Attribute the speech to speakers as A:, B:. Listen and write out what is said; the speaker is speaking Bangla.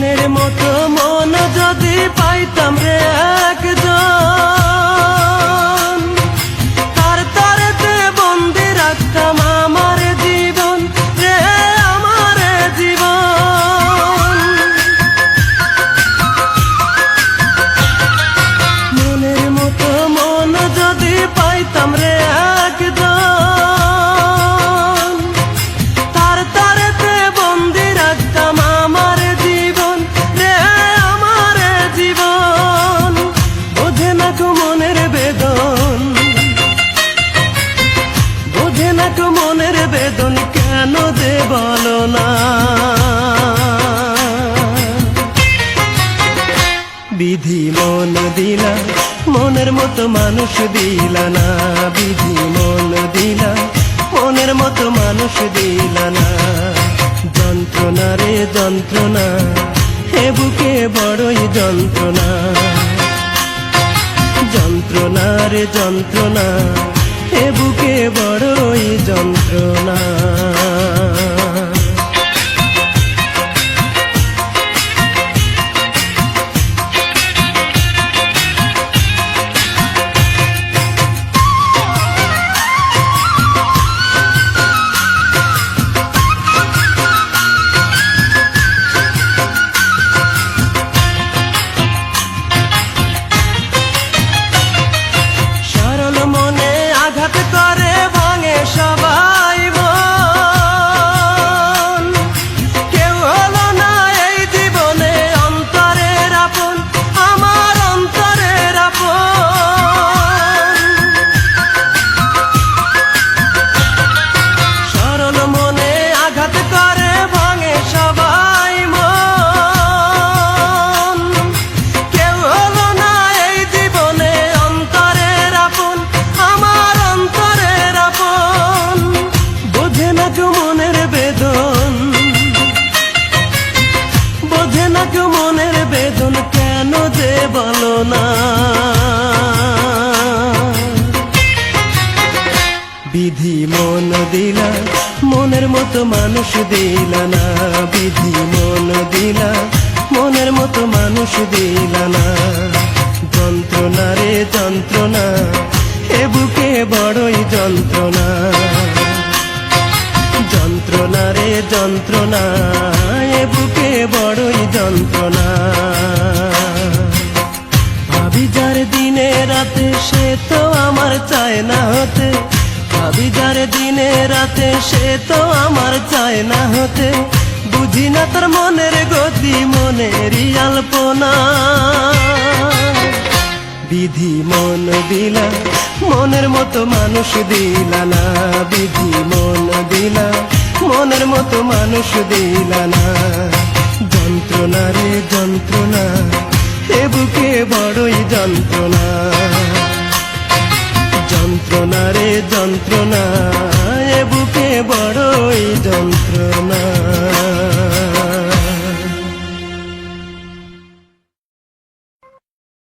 A: মনের মতো মন যদি পাইতাম মনের বেদন কেন দে বলো না? বিধি মন দিলা, মনের মতো মানুষ দিলা না। বিধি মন দিলা, মনের মতো মানুষ দিলা না। যন্ত্রণা রে যন্ত্রণা, হে বুকে বড়ই যন্ত্রণা। যন্ত্রণা রে যন্ত্রণা হে বুকে বড়ই যন্ত্রণা। বোঝে মনের বেদন কেন যে বলো না? বিধি মন দিলা, মনের মতো মানুষ দিলা না। বিধি মন দিলা, মনের মতো মানুষ দিলা না। যন্ত্রণা রে যন্ত্রণা, এ বুকে বড়ই যন্ত্রণা। যন্ত্রণা রে, যন্ত্রণা। এ বুকে বড়ই যন্ত্রণা। ভাবি যার দিনে রাতে, সে তো আমার চায় না হতে। ভাবি যার দিনে রাতে, সে তো আমার চায় না হতে। বুঝি না তার মনের গতি, মনেরই আলপনা। বিধি মন দিলা, মনের মতো মানুষ দিলা না। বিধি মন দিলা মনের মতো মানুষ দিলা না যন্ত্রণা রে, যন্ত্রণা, এ বুকে বড়ই যন্ত্রণা। যন্ত্রণা রে, যন্ত্রণা।